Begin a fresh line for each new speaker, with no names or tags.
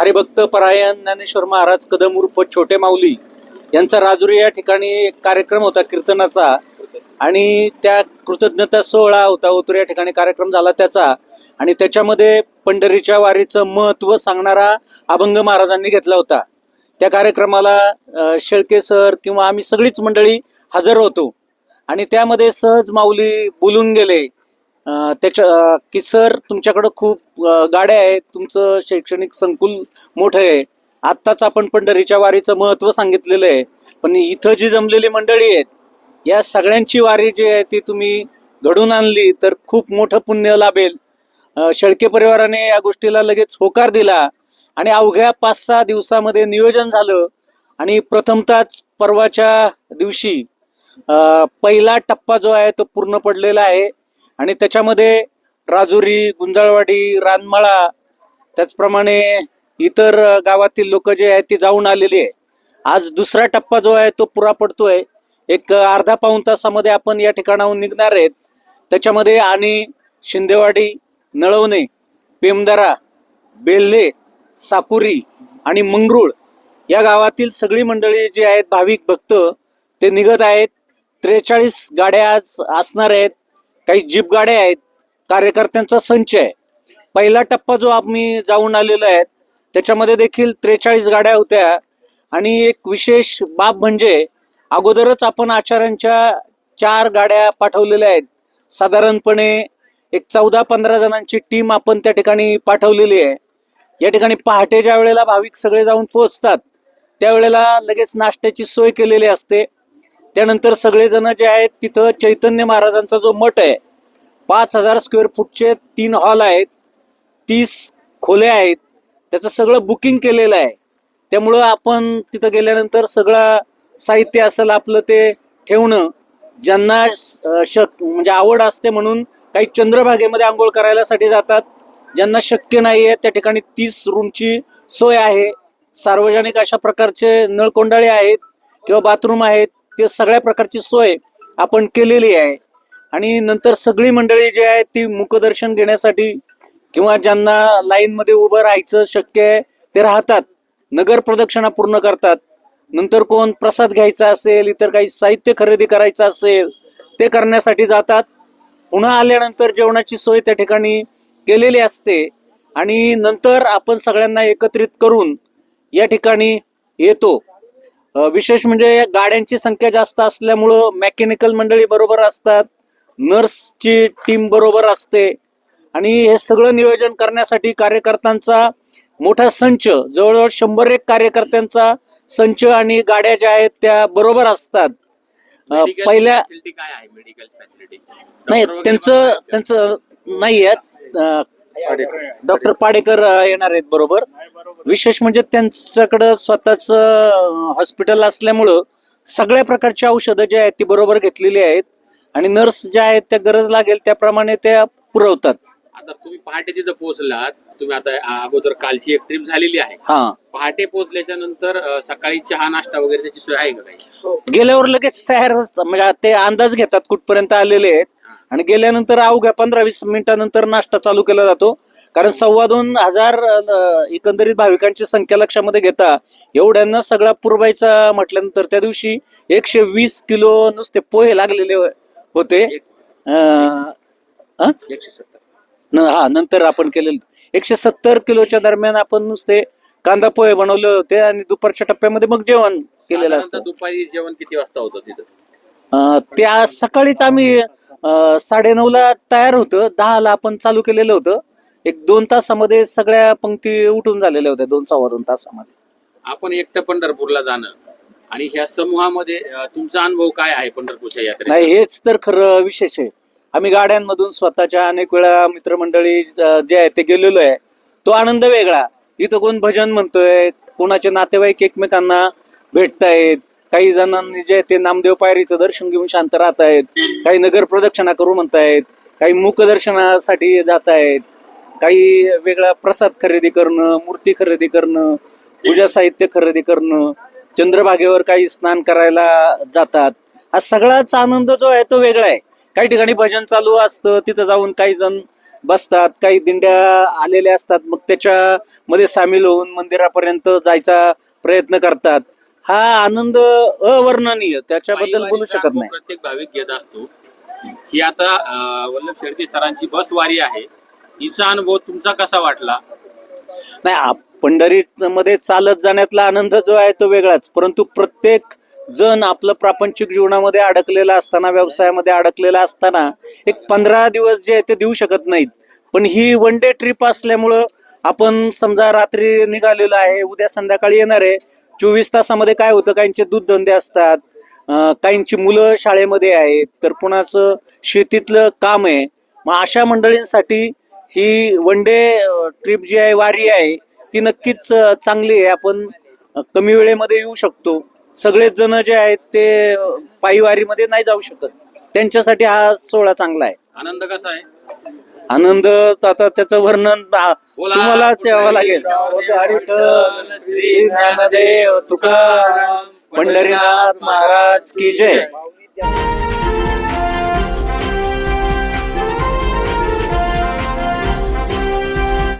हरिभक्त परायण ज्ञानेश्वर महाराज कदम उर्फ छोटे माऊली यांचा राजुरी या ठिकाणी एक कार्यक्रम होता कीर्तनाचा. आणि त्या कृतज्ञता सोहळा होता ओतूर या ठिकाणी कार्यक्रम झाला त्याचा. आणि त्याच्यामध्ये पंढरीच्या वारीचं महत्त्व सांगणारा अभंग महाराजांनी घेतला होता. त्या कार्यक्रमाला शेळके सर किंवा आम्ही सगळीच मंडळी हजर होतो. आणि त्यामध्ये सहज माऊली बोलून गेले. त्याच्या की सर तुमच्याकडं खूप गाड्या आहेत तुमचं शैक्षणिक संकुल मोठं आहे. आत्ताच आपण पंढरीच्या वारीचं महत्त्व सांगितलेलं आहे. पण इथं जी जमलेली मंडळी आहेत या सगळ्यांची वारी जी आहे ती तुम्ही घडून आणली तर खूप मोठं पुण्य लाभेल. शेळके परिवाराने या गोष्टीला लगेच होकार दिला आणि अवघ्या पाच सहा दिवसामध्ये नियोजन झालं आणि प्रथमतःच परवाच्या दिवशी पहिला टप्पा जो आहे तो पूर्ण पडलेला आहे. आणि त्याच्यामध्ये राजुरी गुंजाळवाडी रानमाळा त्याचप्रमाणे इतर गावातील लोक जे आहेत ती जाऊन आलेली आहे. आज दुसरा टप्पा जो आहे तो पुरा पडतोय. एक अर्धा पाऊण तासामध्ये आपण या ठिकाणाहून निघणार आहेत. त्याच्यामध्ये आणि शिंदेवाडी नळवणे पेमदारा बेल्हे साकुरी आणि मंगरुळ या गावातील सगळी मंडळी जी आहेत भाविक भक्त ते निघत आहेत. त्रेचाळीस गाड्या आज असणार आहेत. काही जीप गाड्या आहेत कार्यकर्त्यांचा संच आहे. पहिला टप्पा जो आम्ही जाऊन आलेलो आहे त्याच्यामध्ये देखील त्रेचाळीस गाड्या होत्या. आणि एक विशेष बाब म्हणजे अगोदरच आपण आचार्यांच्या चार गाड्या पाठवलेल्या आहेत. साधारणपणे एक चौदा पंधरा जणांची टीम आपण त्या ठिकाणी पाठवलेली आहे. या ठिकाणी पहाटे ज्या वेळेला भाविक सगळे जाऊन पोहोचतात त्यावेळेला लगेच नाश्त्याची सोय केलेली असते. त्यानंतर सगळेजण जे आहेत तिथं चैतन्य महाराजांचा जो मठ आहे पाच हजार स्क्वेअर फूटचे तीन हॉल आहेत तीस खोल्या आहेत त्याचं सगळं बुकिंग केलेलं आहे. त्यामुळं आपण तिथं गेल्यानंतर सगळं साहित्य असेल आपलं ते ठेवणं ज्यांना शक म्हणजे आवड असते म्हणून काही चंद्रभागेमध्ये आंघोळ करायलासाठी जातात. ज्यांना शक्य नाही आहे त्या ठिकाणी तीस रूमची सोय आहे. सार्वजनिक अशा प्रकारचे नळकोंडाळे आहेत किंवा बाथरूम आहेत. ते सगळ्या प्रकारची सोय आपण केलेली आहे. आणि नंतर सगळी मंडळी जी आहे ती मुखदर्शन घेण्यासाठी किंवा ज्यांना लाईनमध्ये उभं राहायचं शक्य आहे ते राहतात. नगर प्रदक्षिणा पूर्ण करतात. नंतर कोण प्रसाद घ्यायचा असेल इतर काही साहित्य खरेदी करायचं असेल ते करण्यासाठी जातात. पुन्हा आल्यानंतर जेवणाची सोय त्या ठिकाणी केलेली असते. आणि नंतर आपण सगळ्यांना एकत्रित करून या ठिकाणी येतो. विशेष म्हणजे गाड्यांची संख्या जास्त असल्यामुळं मेकॅनिकल मंडळी बरोबर असतात नर्सची टीम बरोबर असते आणि हे सगळं नियोजन करण्यासाठी कार्यकर्त्यांचा मोठा संच जवळजवळ शंभर एक कार्यकर्त्यांचा संच आणि गाड्या ज्या आहेत त्या बरोबर असतात. पहिल्या नाही त्यांचं त्यांचं नाही आहेत. डॉक्टर पाडेकर. येणार आहेत बरोबर. विशेष म्हणजे त्यांच्याकडं स्वतःच हॉस्पिटल असल्यामुळं सगळ्या प्रकारची औषधं जी आहेत ती बरोबर घेतलेली आहेत. आणि नर्स ज्या आहेत त्या गरज लागेल त्याप्रमाणे त्या पुरवतात.
आता तुम्ही पहाटे तिथं पोहोचलात. तुम्ही आता अगोदर कालची एक ट्रिप झालेली आहे.
हा.
पहाटे पोहोचल्याच्या नंतर सकाळी चहा नाश्ता वगैरे त्याची सोय आहे का काही?
गेल्यावर लगेच तयार. म्हणजे ते अंदाज घेतात कुठपर्यंत आलेले आहेत. आणि गेल्यानंतर अवघ्या पंधरा वीस मिनिटानंतर नाश्ता चालू केला जातो. कारण सव्वा दोन हजार एकंदरीत भाविकांची संख्या लक्षामध्ये घेता एवढ्यांना सगळा पुरवायचा म्हटल्यानंतर त्या दिवशी एकशे वीस किलो नुसते पोहे लागलेले होते.
सत्तर.
न हा नंतर आपण केलेलं. एकशे सत्तर किलोच्या दरम्यान आपण नुसते कांदा पोहे बनवले होते आणि दुपारच्या टप्प्यामध्ये मग जेवण केलेलं असतं.
दुपारी जेवण किती वाजता होतं तिथं?
त्या सकाळीच आम्ही साडे ला तयार होतं. दहाला आपण चालू केलेलं होतं. एक दोन तासामध्ये सगळ्या पंक्ती उठून झालेल्या होत्या दोन सव्वा दोन तासामध्ये.
आपण एकटं पंढरपूरला जाणं आणि ह्या समूहामध्ये अ, तुमचा अनुभव काय आहे पंढरपूरच्या यात्रेत
नाही हेच तर खरं विशेष आहे. आम्ही गाड्यांमधून स्वतःच्या अनेक वेळा मित्रमंडळी अं, जे आहे ते गेलेलो आहे. तो आनंद वेगळा. इथं कोण भजन म्हणतोय कोणाचे नातेवाईक एकमेकांना भेटतायत काही जणांनी जे आहे ते नामदेव पायरीचं दर्शन घेऊन शांत राहत आहेत काही नगर प्रदक्षिणा करू म्हणतायत काही मुखदर्शनासाठी जात आहेत काही वेगळा प्रसाद खरेदी करणं मूर्ती खरेदी करणं पूजा साहित्य खरेदी करणं चंद्रभागेवर काही स्नान करायला जातात. हा सगळाच आनंद जो आहे तो वेगळा आहे. काही ठिकाणी भजन चालू असतं तिथं जाऊन काही जण बसतात काही दिंड्या आलेल्या असतात मग त्याच्यामध्ये सामील होऊन मंदिरापर्यंत जायचा प्रयत्न करतात. हा आनंद अवर्णनीय त्याच्याबद्दल बोलू शकत नाही.
प्रत्येक भाविक घेत असतो. ही आता वल्लभ शेळके सरांची बस वारी आहे. हिचा अनुभव तुमचा कसा वाटला?
नाही आप- मध्ये चालत जाण्यातला आनंद जो आहे तो वेगळाच. परंतु प्रत्येक जण आपलं प्रापंचिक जीवनामध्ये अडकलेला असताना व्यवसायामध्ये अडकलेला असताना एक पंधरा दिवस जे आहे ते देऊ शकत नाहीत. पण ही वन डे ट्रिप असल्यामुळं आपण समजा रात्री निघालेलो आहे उद्या संध्याकाळी येणार आहे. चोवीस तासामध्ये काय होतं? काहींचे दूध धंदे असतात अं, काहींची मुलं शाळेमध्ये आहेत तर कुणाचं शेतीतलं काम आहे. मग अशा मंडळींसाठी ही वन डे ट्रिप जी आहे वारी आहे ती नक्कीच चांगली आहे. आपण कमी वेळेमध्ये येऊ शकतो. सगळेच जण जे आहेत ते पायी वारीमध्ये नाही जाऊ शकत. त्यांच्यासाठी हा सोहळा चांगला आहे.
आनंद कसा आहे?
आनंद तर आता त्याचं वर्णन
बोला,
तुम्हालाच यावं लागेल.
विठ्ठल,
विठ्ठल, श्री ज्ञानदेव तुकाराम पंढरीनाथ महाराज की जय.